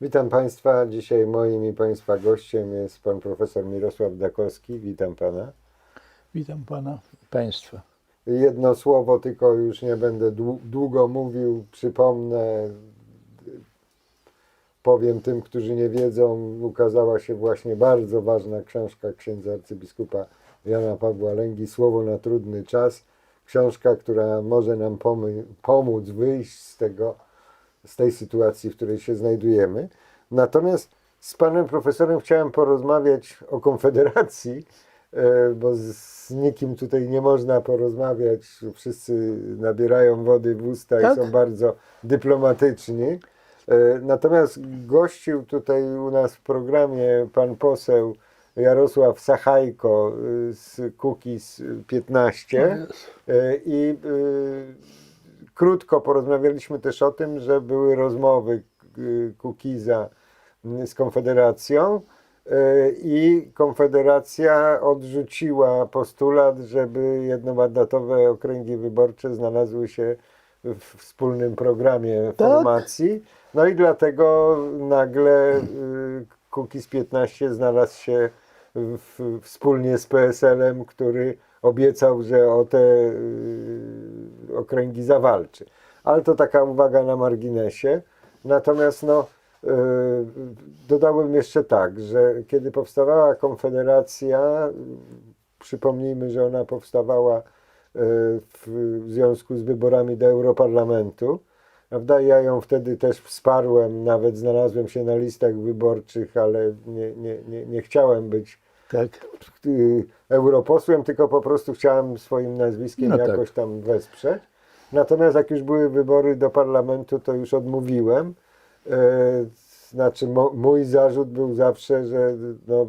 Witam Państwa. Dzisiaj moim i Państwa gościem jest Pan Profesor Mirosław Dakowski. Witam Pana. Witam pana państwa. Jedno słowo, tylko już nie będę dłu- długo mówił. Przypomnę, powiem tym, którzy nie wiedzą, ukazała się właśnie bardzo ważna książka księdza arcybiskupa Jana Pawła Lęgi Słowo na trudny czas. Książka, która może nam pomóc wyjść z tego, z tej sytuacji, w której się znajdujemy. Natomiast z panem profesorem chciałem porozmawiać o Konfederacji, e, bo z, nikim tutaj nie można porozmawiać. Wszyscy nabierają wody w usta Tak. i są bardzo dyplomatyczni. E, Natomiast gościł tutaj u nas w programie pan poseł Jarosław Sachajko y, z Kukiz 15 E, i krótko porozmawialiśmy też o tym, że były rozmowy y, Kukiza y, z Konfederacją y, i Konfederacja odrzuciła postulat, żeby jednomandatowe okręgi wyborcze znalazły się w wspólnym programie Tak. formacji. No i dlatego nagle y, Kukiz 15 znalazł się w, wspólnie z PSL-em, który obiecał, że o te y, okręgi zawalczy. Ale to taka uwaga na marginesie. Natomiast no, y, dodałbym jeszcze tak, że kiedy powstawała Konfederacja, przypomnijmy, że ona powstawała y, w związku z wyborami do Europarlamentu. Prawda? Ja ją wtedy też wsparłem, nawet znalazłem się na listach wyborczych, ale nie, nie, nie, nie chciałem być Tak. y, europosłem, tylko po prostu chciałem swoim nazwiskiem No tak. jakoś tam wesprzeć. Natomiast jak już były wybory do parlamentu, to już odmówiłem. E, Znaczy, mój zarzut był zawsze, że no,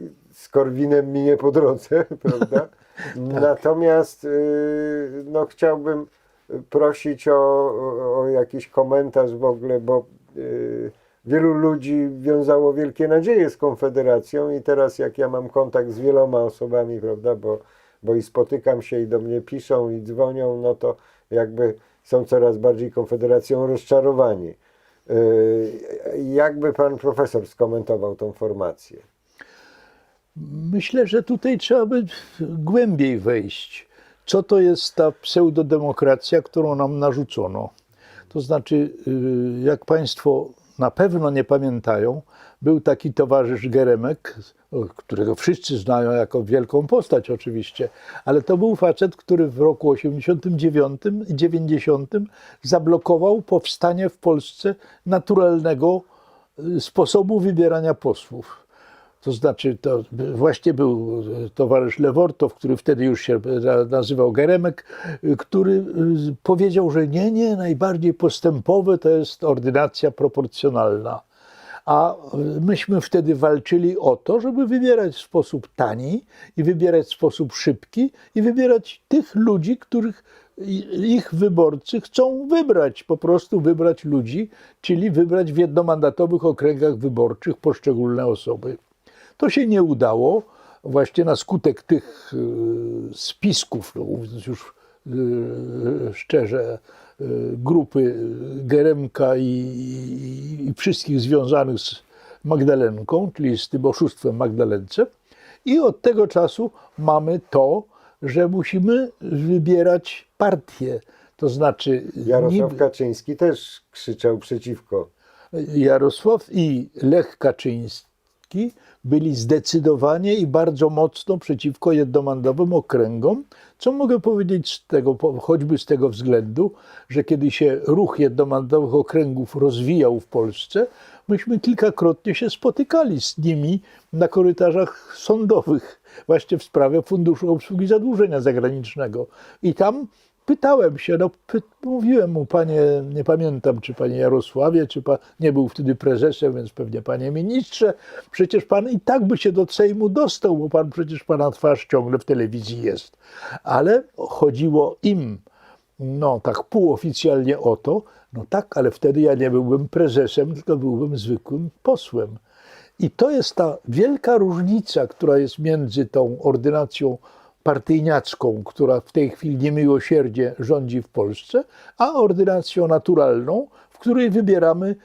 y, z Korwinem mi nie po drodze, prawda? Natomiast y, no, chciałbym prosić o, o, jakiś komentarz w ogóle, bo y, wielu ludzi wiązało wielkie nadzieje z Konfederacją i teraz jak ja mam kontakt z wieloma osobami, prawda, bo, bo i spotykam się i do mnie piszą i dzwonią, no to jakby są coraz bardziej Konfederacją rozczarowani. Y, Jakby pan profesor skomentował tą formację? Myślę, że tutaj trzeba by głębiej wejść. Co to jest ta pseudodemokracja, którą nam narzucono? To znaczy, y, jak Państwo na pewno nie pamiętają, był taki towarzysz Geremek, którego wszyscy znają jako wielką postać oczywiście, ale to był facet, który w roku 89 i 90 zablokował powstanie w Polsce naturalnego y, sposobu wybierania posłów. To znaczy, to właśnie był towarzysz Lewortow, który wtedy już się nazywał Geremek, który y, powiedział, że nie, nie, najbardziej postępowe to jest ordynacja proporcjonalna. A myśmy wtedy walczyli o to, żeby wybierać w sposób tani i wybierać w sposób szybki i wybierać tych ludzi, których ich wyborcy chcą wybrać, po prostu wybrać ludzi, czyli wybrać w jednomandatowych okręgach wyborczych poszczególne osoby. To się nie udało. Właśnie na skutek tych y, spisków, no mówiąc już y, szczerze, y, grupy Geremka i, i, wszystkich związanych z Magdalenką, czyli z tym oszustwem Magdalence. I od tego czasu mamy to, że musimy wybierać partię. To znaczy, Jarosław Kaczyński też krzyczał przeciwko. Jarosław i Lech Kaczyński byli zdecydowanie i bardzo mocno przeciwko jednomandowym okręgom, co mogę powiedzieć z tego, choćby z tego względu, że kiedy się ruch jednomandowych okręgów rozwijał w Polsce, myśmy kilkakrotnie się spotykali z nimi na korytarzach sądowych, właśnie w sprawie Funduszu Obsługi Zadłużenia Zagranicznego. I tam pytałem się, no, py, mówiłem mu, panie, nie pamiętam, czy panie Jarosławie, czy pan nie był wtedy prezesem, więc pewnie panie ministrze, przecież pan i tak by się do Sejmu dostał, bo pan przecież pana twarz ciągle w telewizji jest. Ale chodziło im, no tak półoficjalnie o to, no tak, ale wtedy ja nie byłbym prezesem, tylko byłbym zwykłym posłem. I to jest ta wielka różnica, która jest między tą ordynacją partyjniacką, która w tej chwili niemiłosierdzie rządzi w Polsce, a ordynacją naturalną, w której wybieramy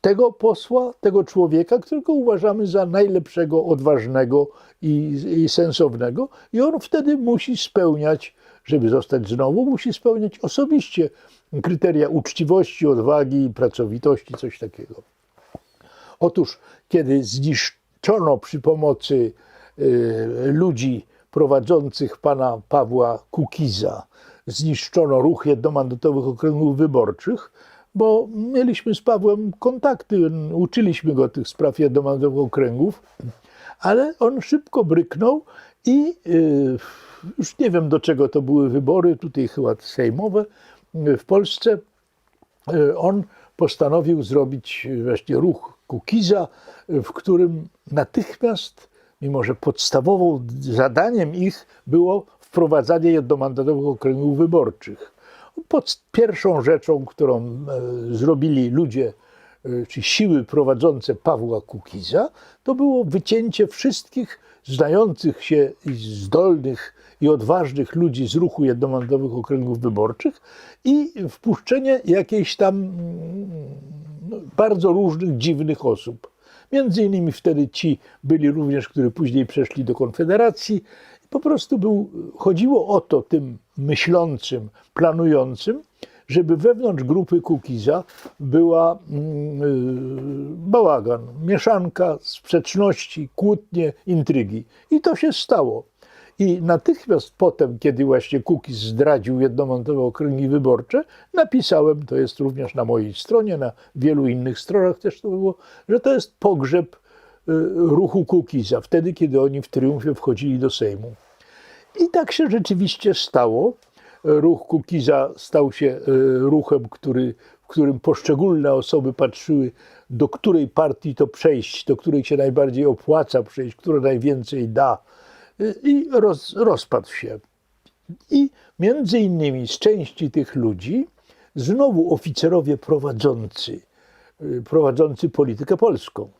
tego posła, tego człowieka, którego uważamy za najlepszego, odważnego i, i sensownego, i on wtedy musi spełniać, żeby zostać znowu, musi spełniać osobiście kryteria uczciwości, odwagi, pracowitości, coś takiego. Otóż, kiedy zniszczono przy pomocy y, ludzi prowadzących pana Pawła Kukiza, zniszczono ruch jednomandatowych okręgów wyborczych, bo mieliśmy z Pawłem kontakty, uczyliśmy go tych spraw jednomandatowych okręgów, ale on szybko bryknął i y, już nie wiem do czego to były wybory, tutaj chyba sejmowe y, w Polsce, y, on postanowił zrobić właśnie ruch Kukiza, w którym natychmiast, mimo że podstawową zadaniem ich było wprowadzanie jednomandatowych okręgów wyborczych. Pod pierwszą rzeczą, którą e, zrobili ludzie, e, czy siły prowadzące Pawła Kukiza, to było wycięcie wszystkich znających się zdolnych i odważnych ludzi z ruchu jednomandatowych okręgów wyborczych i wpuszczenie jakiejś tam mm, no, bardzo różnych, dziwnych osób. Między innymi wtedy ci byli również, którzy później przeszli do Konfederacji. Po prostu był, chodziło o to tym myślącym, planującym, żeby wewnątrz grupy Kukiza była mm, y, bałagan, mieszanka sprzeczności, kłótnie, intrygi. I to się stało. I natychmiast potem, kiedy właśnie Kukiz zdradził jednomandatowe okręgi wyborcze, napisałem, to jest również na mojej stronie, na wielu innych stronach też to było, że to jest pogrzeb y, ruchu Kukiza, wtedy, kiedy oni w triumfie wchodzili do Sejmu. I tak się rzeczywiście stało. Ruch Kukiza stał się y, ruchem, który, w którym poszczególne osoby patrzyły, do której partii to przejść, do której się najbardziej opłaca przejść, która najwięcej da. Y, I roz, rozpadł się. I między innymi z części tych ludzi znowu oficerowie prowadzący, y, prowadzący politykę polską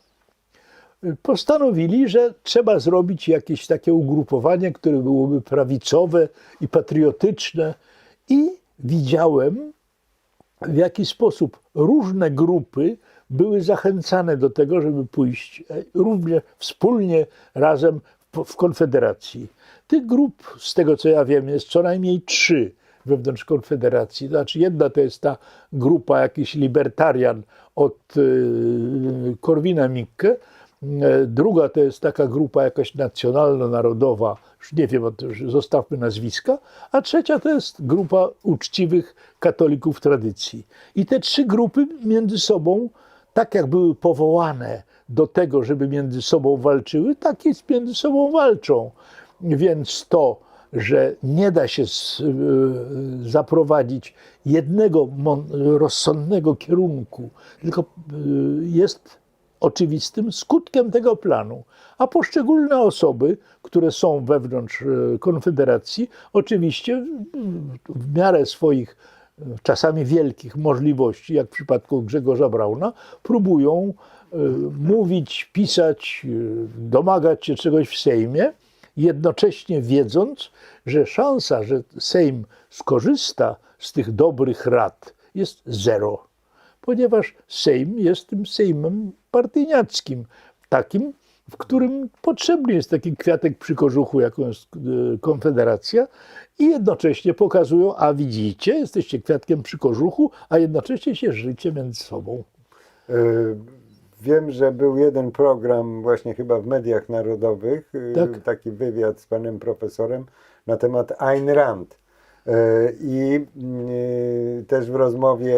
postanowili, że trzeba zrobić jakieś takie ugrupowanie, które byłoby prawicowe i patriotyczne. I widziałem, w jaki sposób różne grupy były zachęcane do tego, żeby pójść e, równie wspólnie razem w- Konfederacji. Tych grup, z tego co ja wiem, jest co najmniej trzy wewnątrz Konfederacji. Znaczy, jedna to jest ta grupa jakiś libertarian od y, Korwina Mikke, E, Druga to jest taka grupa jakaś nacjonalno-narodowa, już nie wiem, zostawmy nazwiska, a trzecia to jest grupa uczciwych katolików tradycji. I te trzy grupy między sobą, tak jak były powołane do tego, żeby między sobą walczyły, tak i między sobą walczą. Więc to, że nie da się y, zaprowadzić jednego rozsądnego kierunku, tylko y, jest oczywistym skutkiem tego planu. A poszczególne osoby, które są wewnątrz e, Konfederacji, oczywiście w miarę swoich czasami wielkich możliwości, jak w przypadku Grzegorza Brauna, próbują mówić, pisać, e, domagać się czegoś w Sejmie, jednocześnie wiedząc, że szansa, że Sejm skorzysta z tych dobrych rad, jest zero ponieważ Sejm jest tym Sejmem partyjniackim, takim, w którym potrzebny jest taki kwiatek przy kożuchu, jaką jest e, Konfederacja, i jednocześnie pokazują, a widzicie, jesteście kwiatkiem przy kożuchu, a jednocześnie się życie między sobą. Wiem, że był jeden program właśnie chyba w mediach narodowych, y, Tak. taki wywiad z panem profesorem na temat Ayn Rand. Y, I y, też w rozmowie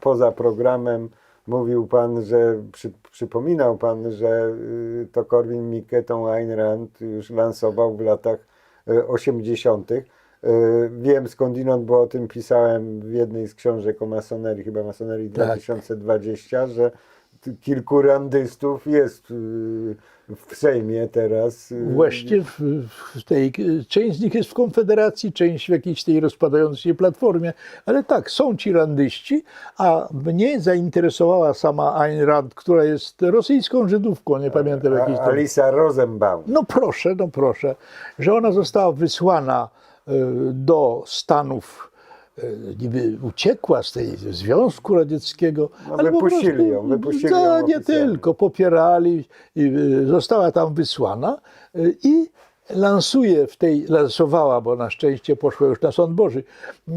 poza programem mówił pan, że przy, przypominał pan, że to Korwin Mikke tą Ayn Rand już lansował w latach y, 80. Y, Wiem skądinąd, bo o tym pisałem w jednej z książek o masonerii, chyba masonerii Tak. 2020, że kilku randystów jest y, w Sejmie teraz. y, Właśnie w, w tej, część z nich jest w Konfederacji, część w jakiejś tej rozpadającej się platformie, ale tak, są ci randyści, a mnie zainteresowała sama Ayn Rand, która jest rosyjską Żydówką, nie pamiętam A- jakiejś tam... Alisa Rosenbaum. No proszę, no proszę, że ona została wysłana y, do Stanów niby uciekła z tej Związku Radzieckiego. No, ale wypuścili prostu ją, wypuścili za- ją Nie tylko, popierali i y, została tam wysłana y, i lansuje w tej, lansowała, bo na szczęście poszła już na Sąd Boży,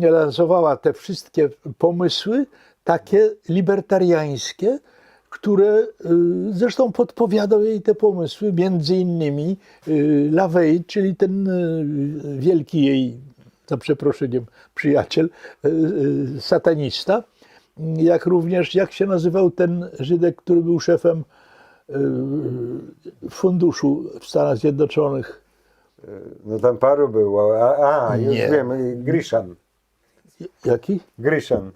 lansowała te wszystkie pomysły takie libertariańskie, które zresztą podpowiadał jej te pomysły, między innymi Lavey, czyli ten wielki jej, za przeproszeniem, przyjaciel, y, y, satanista, jak również, jak się nazywał ten Żydek, który był szefem y, funduszu w Stanach Zjednoczonych. No tam paru było. A, a już Nie. wiem, Grisham. Jaki? Grisham.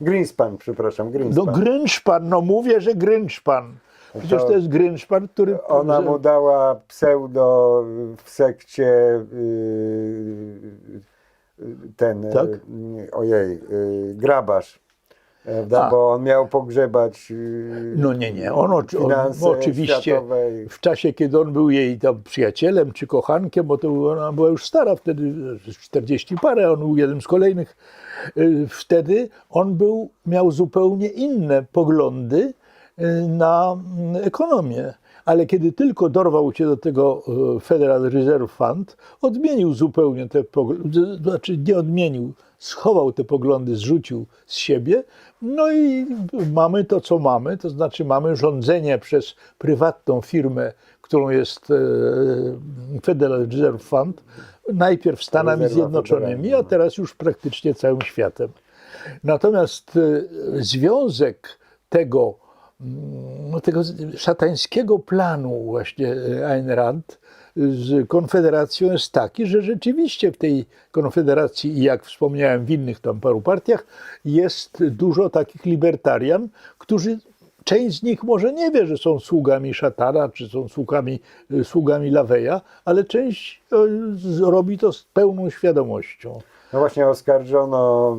Greenspan, przepraszam, No Greenspan. Grynszpan, no mówię, że Grynszpan. Przecież To- to jest Grynszpan, który... Ona mu dała pseudo w sekcie yy, ten, Tak? yy, ojej, grabarz. Prawda? Bo on miał pogrzebać No nie, nie. On, on oczywiście światowe. i- w czasie, kiedy on był jej tam przyjacielem czy kochankiem, bo to ona była już stara wtedy, 40 parę, on był jednym z kolejnych. y, Wtedy on był, miał zupełnie inne poglądy y, na mm, ekonomię. Ale kiedy tylko dorwał się do tego y, Federal Reserve Fund, odmienił zupełnie te poglądy, znaczy nie odmienił, schował te poglądy, zrzucił z siebie. No i mamy to, co mamy, to znaczy mamy rządzenie przez prywatną firmę, którą jest e, Federal Reserve Fund, najpierw Stanami Zjednoczonymi, a teraz już praktycznie całym światem. Natomiast związek tego, mm, tego szatańskiego planu właśnie e, Ayn Rand z Konfederacją jest taki, że rzeczywiście w tej Konfederacji i jak wspomniałem w innych tam paru partiach jest dużo takich libertarian, którzy część z nich może nie wie, że są sługami szatana, czy są sługami, sługami Laweja, ale część e, robi to z pełną świadomością. No właśnie oskarżono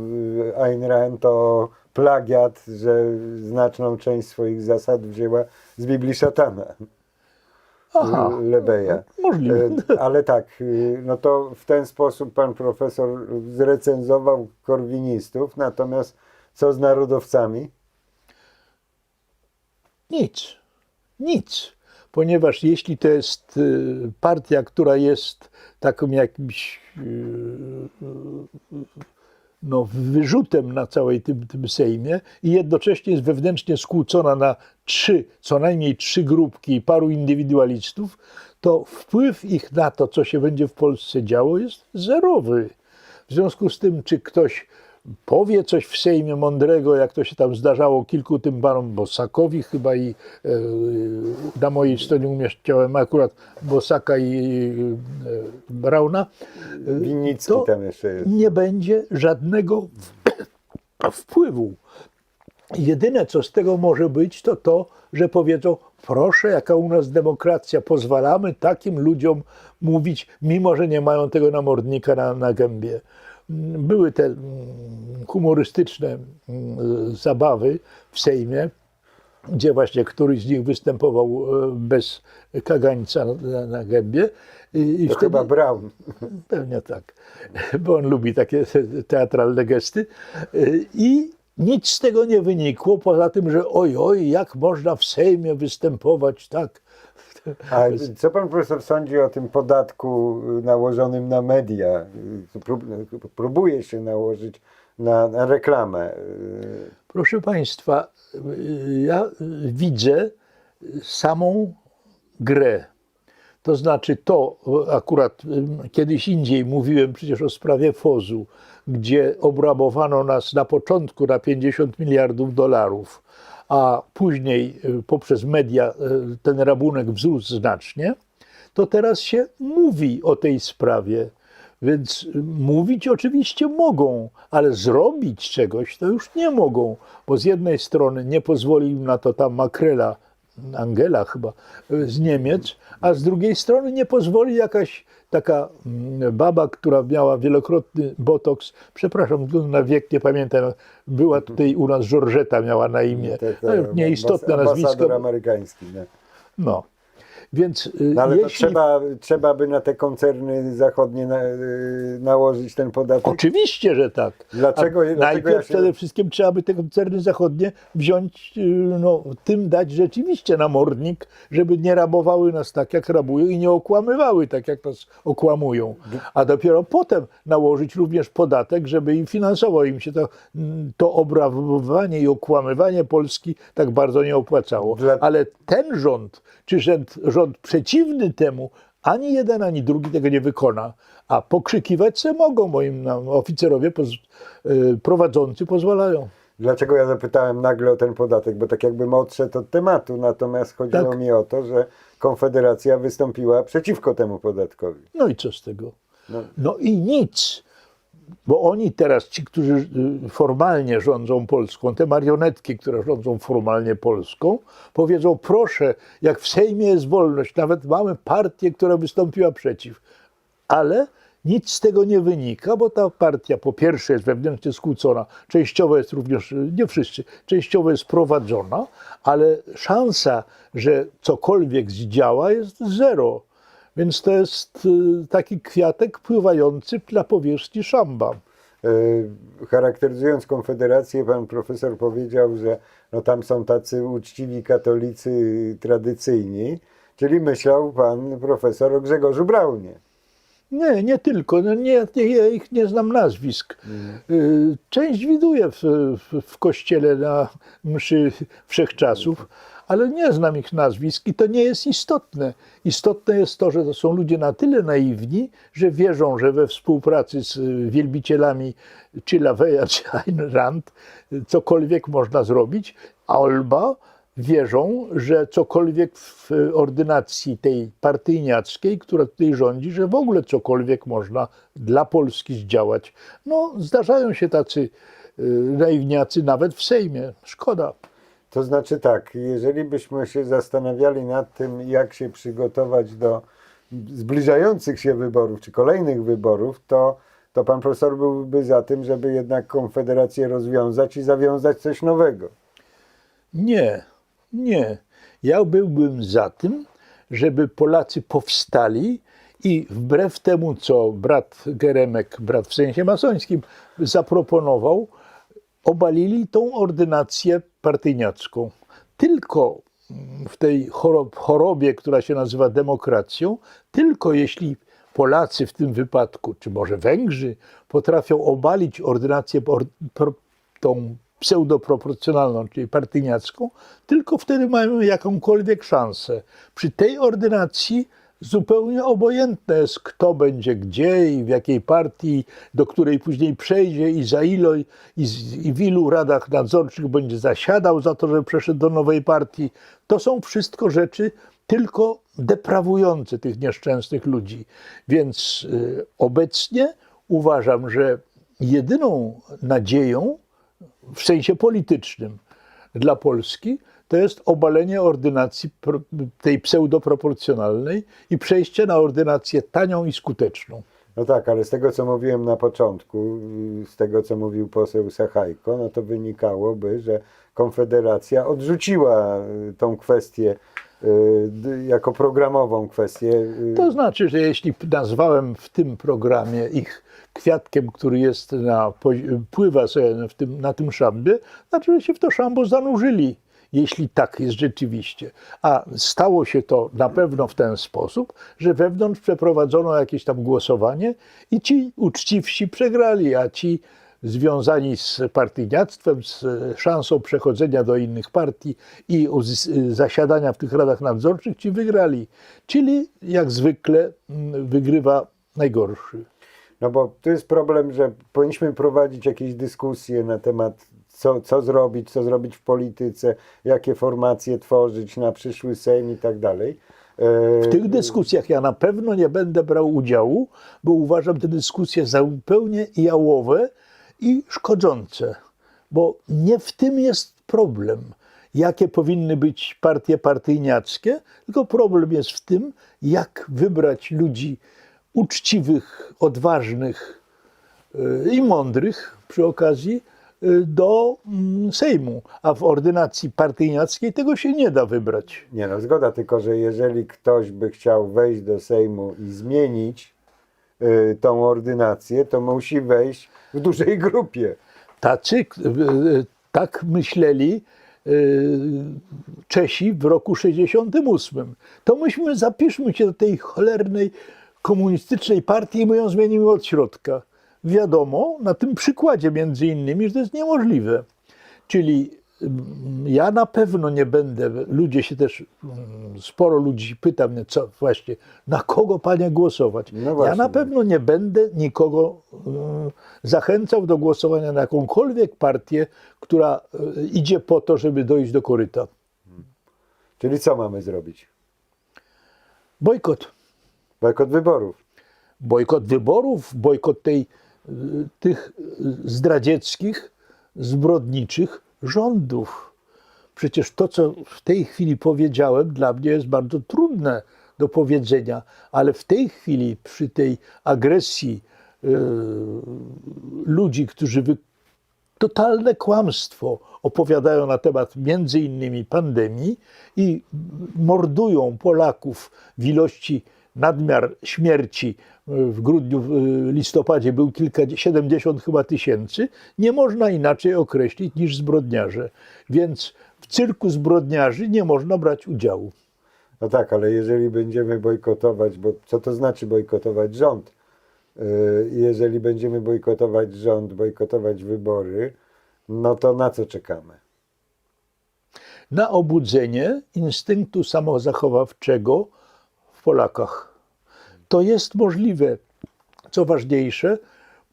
Ayn Rand o plagiat, że znaczną część swoich zasad wzięła z Biblii Szatana. Aha, Lebeja. możliwe. E, Ale tak, y, no to w ten sposób pan profesor zrecenzował korwinistów, natomiast co z narodowcami? Nic. Nic. Ponieważ jeśli to jest y, partia, która jest takim jakimś y, no, wyrzutem na całej tym, tym Sejmie i jednocześnie jest wewnętrznie skłócona na trzy, co najmniej trzy grupki paru indywidualistów, to wpływ ich na to, co się będzie w Polsce działo, jest zerowy. W związku z tym, czy ktoś powie coś w Sejmie mądrego, jak to się tam zdarzało kilku tym panom Bosakowi chyba i e, na mojej stronie umieściłem akurat Bosaka i e, Brauna, Winnicki to tam jeszcze jest. nie będzie żadnego wpływu. Jedyne, co z tego może być, to to, że powiedzą, proszę, jaka u nas demokracja, pozwalamy takim ludziom mówić, mimo że nie mają tego namordnika na, na gębie. Były te mm, humorystyczne mm, zabawy w Sejmie, gdzie właśnie któryś z nich występował e, bez kagańca na, gębie. I, i To chyba Brown. Pewnie tak, bo on lubi takie teatralne gesty. I nic z tego nie wynikło, poza tym, że oj, oj, jak można w Sejmie występować tak. A co pan profesor sądzi o tym podatku y, nałożonym na media? Y, Prób, próbuje się nałożyć na, na reklamę. Y, Proszę Państwa, ja widzę samą grę. To znaczy to, akurat kiedyś indziej mówiłem przecież o sprawie Fozu, gdzie obrabowano nas na początku na 50 miliardów dolarów, a później y, poprzez media y, ten rabunek wzrósł znacznie, to teraz się mówi o tej sprawie. Więc y, mówić oczywiście mogą, ale zrobić czegoś to już nie mogą, bo z jednej strony nie pozwolił na to ta makrela, Angela chyba, z Niemiec, a z drugiej strony nie pozwoli jakaś taka mm, baba, która miała wielokrotny botoks, przepraszam, na wiek nie pamiętam, była tutaj u nas Georgeta miała na imię, te- te no, nieistotne ambas- nazwisko. Ambasador amerykański. Nie? No. Więc y, No ale to jeśli trzeba, trzeba by na te koncerny zachodnie na, y, nałożyć ten podatek. Oczywiście, że tak. Dlaczego- dlaczego najpierw ja się- przede wszystkim trzeba by te koncerny zachodnie wziąć, y, no, tym dać rzeczywiście na mornik, żeby nie rabowały nas tak, jak rabują i nie okłamywały tak, jak nas okłamują. A dopiero potem nałożyć również podatek, żeby im finansował im się to, mm, to obrabowanie i okłamywanie Polski tak bardzo nie opłacało. Dla- Ale ten rząd, czy rząd, rząd przeciwny temu, ani jeden, ani drugi tego nie wykona. A pokrzykiwać se mogą, bo im nam oficerowie poz, y, prowadzący pozwalają. Dlaczego ja zapytałem nagle o ten podatek? Bo tak jakbym odszedł od tematu, natomiast chodziło Tak. mi o to, że Konfederacja wystąpiła przeciwko temu podatkowi. No i co z tego? No. No i nic. Bo oni teraz, ci, którzy y, formalnie rządzą Polską, te marionetki, które rządzą formalnie Polską, powiedzą: proszę, jak w Sejmie jest wolność, nawet mamy partię, która wystąpiła przeciw. Ale nic z tego nie wynika, bo ta partia po pierwsze jest wewnętrznie skłócona, częściowo jest również, nie wszyscy, częściowo jest prowadzona, ale szansa, że cokolwiek zdziała jest zero. Więc to jest y, taki kwiatek pływający na powierzchni szamba. Yy, Charakteryzując Konfederację, pan profesor powiedział, że no tam są tacy uczciwi katolicy tradycyjni, czyli myślał pan profesor o Grzegorzu Braunie. Nie, nie tylko. No nie, nie, ja ich nie znam nazwisk. Y, Część widuję w, w, w kościele na mszy wszechczasów, ale nie znam ich nazwisk i to nie jest istotne. Istotne jest to, że to są ludzie na tyle naiwni, że wierzą, że we współpracy z y, wielbicielami czy Laveya, czy Ayn Rand y, cokolwiek można zrobić, albo wierzą, że cokolwiek w ordynacji tej partyjniackiej, która tutaj rządzi, że w ogóle cokolwiek można dla Polski zdziałać. No, zdarzają się tacy y, naiwniacy nawet w Sejmie. Szkoda. To znaczy tak, jeżeli byśmy się zastanawiali nad tym, jak się przygotować do zbliżających się wyborów, czy kolejnych wyborów, to, to pan profesor byłby za tym, żeby jednak Konfederację rozwiązać i zawiązać coś nowego. Nie, nie. Ja byłbym za tym, żeby Polacy powstali i wbrew temu, co brat Geremek, brat w sensie masońskim, zaproponował, obalili tą ordynację partyjniacką. Tylko w tej chorob, chorobie, która się nazywa demokracją, tylko jeśli Polacy w tym wypadku, czy może Węgrzy, potrafią obalić ordynację tą pseudoproporcjonalną, czyli partyjniacką, tylko wtedy mają jakąkolwiek szansę. Przy tej ordynacji zupełnie obojętne jest, kto będzie gdzie i w jakiej partii, do której później przejdzie i za ilo i, z, i w ilu radach nadzorczych będzie zasiadał za to, że przeszedł do nowej partii. To są wszystko rzeczy tylko deprawujące tych nieszczęsnych ludzi. Więc y, obecnie uważam, że jedyną nadzieją w sensie politycznym dla Polski to jest obalenie ordynacji tej pseudoproporcjonalnej i przejście na ordynację tanią i skuteczną. No tak, ale z tego, co mówiłem na początku, z tego, co mówił poseł Sachajko, no to wynikałoby, że Konfederacja odrzuciła y, tą kwestię y, jako programową kwestię. y, To znaczy, że jeśli nazwałem w tym programie ich kwiatkiem, który jest na, pływa sobie w tym, na tym szambie, znaczy, że się w to szambo zanurzyli, jeśli tak jest rzeczywiście. A stało się to na pewno w ten sposób, że wewnątrz przeprowadzono jakieś tam głosowanie i ci uczciwsi przegrali, a ci związani z partyjniactwem, z szansą przechodzenia do innych partii i zasiadania w tych radach nadzorczych, ci wygrali. Czyli jak zwykle mm, wygrywa najgorszy. No bo tu jest problem, że powinniśmy prowadzić jakieś dyskusje na temat, co, co zrobić, co zrobić w polityce, jakie formacje tworzyć na przyszły Sejm i tak dalej. E, W tych dyskusjach ja na pewno nie będę brał udziału, bo uważam te dyskusje za zupełnie jałowe i szkodzące. Bo nie w tym jest problem, jakie powinny być partie partyjniackie, tylko problem jest w tym, jak wybrać ludzi uczciwych, odważnych yy, i mądrych przy okazji do mm, Sejmu, a w ordynacji partyjniackiej tego się nie da wybrać. Nie no, zgoda, tylko że jeżeli ktoś by chciał wejść do Sejmu i zmienić y, tą ordynację, to musi wejść w dużej grupie. Tacy, y, tak myśleli y, Czesi w roku 68. To myśmy, zapiszmy się do tej cholernej komunistycznej partii i my ją zmienimy od środka. Wiadomo, na tym przykładzie między innymi, że to jest niemożliwe. Czyli mm, ja na pewno nie będę, ludzie się też, mm, sporo ludzi pyta mnie, co właśnie, na kogo panie głosować. No ja na pewno nie będę nikogo mm, zachęcał do głosowania na jakąkolwiek partię, która y, idzie po to, żeby dojść do koryta. Czyli co mamy zrobić? Bojkot. Bojkot wyborów. Bojkot wyborów, bojkot tej, tych zdradzieckich, zbrodniczych rządów. Przecież to, co w tej chwili powiedziałem, dla mnie jest bardzo trudne do powiedzenia, ale w tej chwili, przy tej agresji y, ludzi, którzy wy, totalne kłamstwo opowiadają na temat między innymi pandemii i mordują Polaków w ilości nadmiar śmierci w grudniu, w listopadzie był kilka, 70 chyba tysięcy, nie można inaczej określić niż zbrodniarze. Więc w cyrku zbrodniarzy nie można brać udziału. No tak, ale jeżeli będziemy bojkotować, bo co to znaczy bojkotować rząd? Yy, Jeżeli będziemy bojkotować rząd, bojkotować wybory, no to na co czekamy? na obudzenie instynktu samozachowawczego w Polakach. To jest możliwe. Co ważniejsze,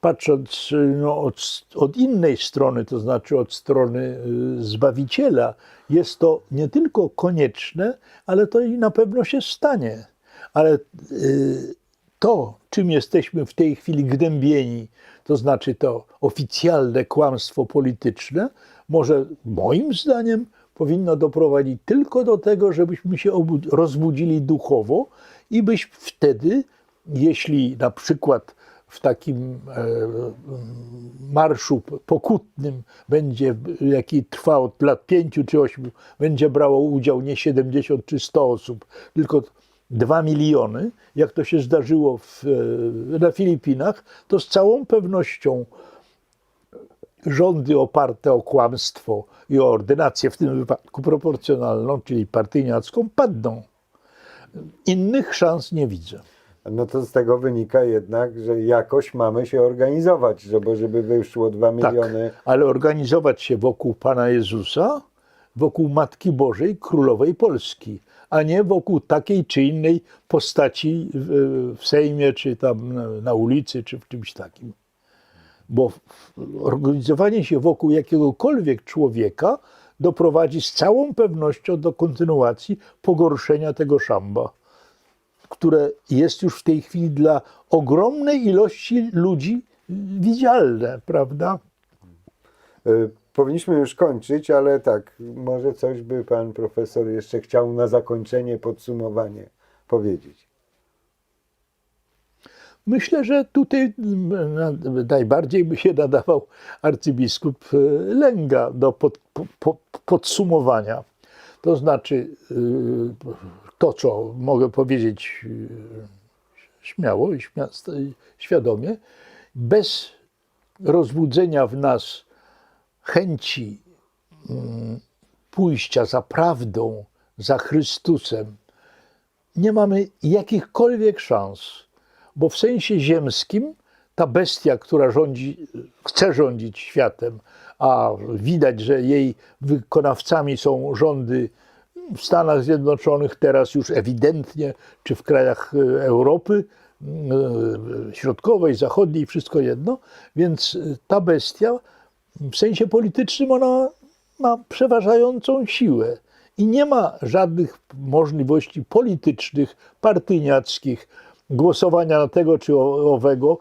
patrząc no, od, od innej strony, to znaczy od strony y, Zbawiciela, jest to nie tylko konieczne, ale to i na pewno się stanie. Ale y, to, czym jesteśmy w tej chwili gnębieni, to znaczy to oficjalne kłamstwo polityczne, może moim zdaniem powinno doprowadzić tylko do tego, żebyśmy się rozbudzili duchowo i byś wtedy, jeśli na przykład w takim e, marszu pokutnym będzie, jaki trwa od lat pięciu czy ośmiu, będzie brało udział nie 70 czy 100 osób, tylko 2 miliony, jak to się zdarzyło w, e, na Filipinach, to z całą pewnością rządy oparte o kłamstwo i o ordynację, w tym wypadku proporcjonalną, czyli partyjniacką, padną. Innych szans nie widzę. No to z tego wynika jednak, że jakoś mamy się organizować, żeby, żeby wyszło 2 Tak, miliony. ale organizować się wokół Pana Jezusa, wokół Matki Bożej, Królowej Polski, a nie wokół takiej czy innej postaci w, Sejmie, czy tam na ulicy, czy w czymś takim. Bo organizowanie się wokół jakiegokolwiek człowieka doprowadzi z całą pewnością do kontynuacji pogorszenia tego szamba, które jest już w tej chwili dla ogromnej ilości ludzi widzialne, prawda? Y, Powinniśmy już kończyć, ale tak, może coś by pan profesor jeszcze chciał na zakończenie, podsumowanie powiedzieć. Myślę, że tutaj na- najbardziej by się nadawał arcybiskup e, Lęga do pod, po, po, podsumowania. To znaczy, y, to co mogę powiedzieć y, śmiało i śmia, i świadomie, bez rozbudzenia w nas chęci mm, pójścia za prawdą, za Chrystusem, nie mamy jakichkolwiek szans, bo w sensie ziemskim ta bestia, która rządzi, chce rządzić światem, a widać, że jej wykonawcami są rządy w Stanach Zjednoczonych, teraz już ewidentnie, czy w krajach e, Europy e, Środkowej, Zachodniej, wszystko jedno. Więc e, ta bestia w sensie politycznym ona ma przeważającą siłę i nie ma żadnych możliwości politycznych, partyjniackich, głosowania na tego czy owego.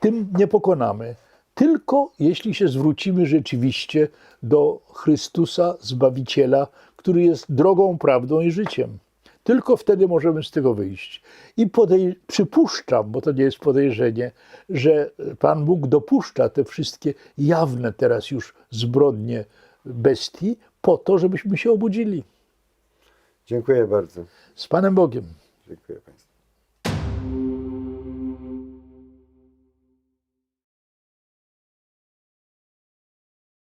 Tym nie pokonamy. Tylko jeśli się zwrócimy rzeczywiście do Chrystusa, Zbawiciela, który jest drogą, prawdą i życiem. Tylko wtedy możemy z tego wyjść. I podej- przypuszczam, bo to nie jest podejrzenie, że Pan Bóg dopuszcza te wszystkie jawne teraz już zbrodnie bestii po to, żebyśmy się obudzili. Dziękuję bardzo. Z Panem Bogiem. Dziękuję Państwu.